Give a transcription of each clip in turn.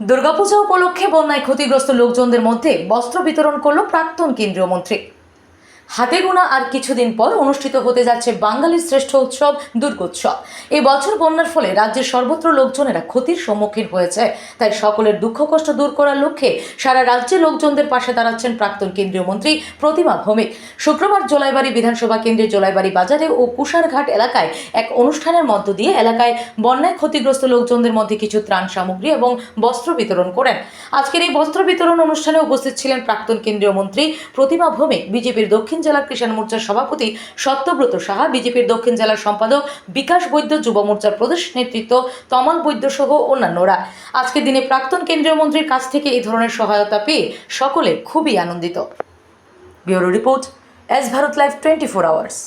দুর্গাপূজা উপলক্ষে বন্যায় ক্ষতিগ্রস্ত লোকজনদের মধ্যে বস্ত্র বিতরণ করল প্রাক্তন কেন্দ্রীয় মন্ত্রী। হাতে গোনা আর কিছুদিন পর অনুষ্ঠিত হতে যাচ্ছে বাঙালির শ্রেষ্ঠ উৎসব, দুর্গোৎসব। এই বছর বন্যার ফলে রাজ্যের সর্বত্র লোকজনেরা ক্ষতির সম্মুখীন হয়েছে। তাই সকলের দুঃখ কষ্ট দূর করার লক্ষ্যে সারা রাজ্যে লোকজনদের পাশে দাঁড়াচ্ছেন প্রাক্তন কেন্দ্রীয় মন্ত্রী প্রতিমা ভৌমিক। শুক্রবার জোলাইবাড়ি বিধানসভা কেন্দ্রের জোলাইবাড়ি বাজারে ও কুষারঘাট এলাকায় এক অনুষ্ঠানের মধ্য দিয়ে এলাকায় বন্যায় ক্ষতিগ্রস্ত লোকজনদের মধ্যে কিছু ত্রাণ সামগ্রী এবং বস্ত্র বিতরণ করেন। আজকের এই বস্ত্র বিতরণ অনুষ্ঠানে উপস্থিত ছিলেন প্রাক্তন কেন্দ্রীয় মন্ত্রী প্রতিমা ভৌমিক, বিজেপির দক্ষিণ জেলার কিষাণ মোর্চার সভাপতি সত্যব্রত সাহা, বিজেপির দক্ষিণ জেলার সম্পাদক বিকাশ বৈদ্য, যুব মোর্চার প্রদেশ নেতৃত্ব তমাল বৈদ্য সহ অন্যান্যরা। আজকের দিনে প্রাক্তন কেন্দ্রীয় মন্ত্রীর কাছ থেকে এই ধরনের সহায়তা পেয়ে সকলে খুবই আনন্দিত। Bureau report, S Bharat live twenty four hours.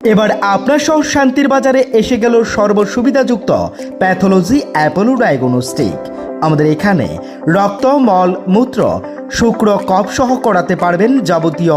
এবার আপনার সহ শান্তির বাজারে এসে গেল সর্বসুবিধাযুক্ত প্যাথোলজি অ্যাপোলো ডায়াগনস্টিক আমাদের এখানে রক্ত, মল, মূত্র, শুক্র, কফ সহ করাতে পারবেন যাবতীয়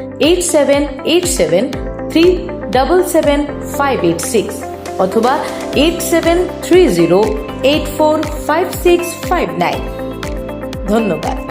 eight seven eight seven three double seven five eight six অথবা eight seven three zero eight four five six five nine ধন্যবাদ।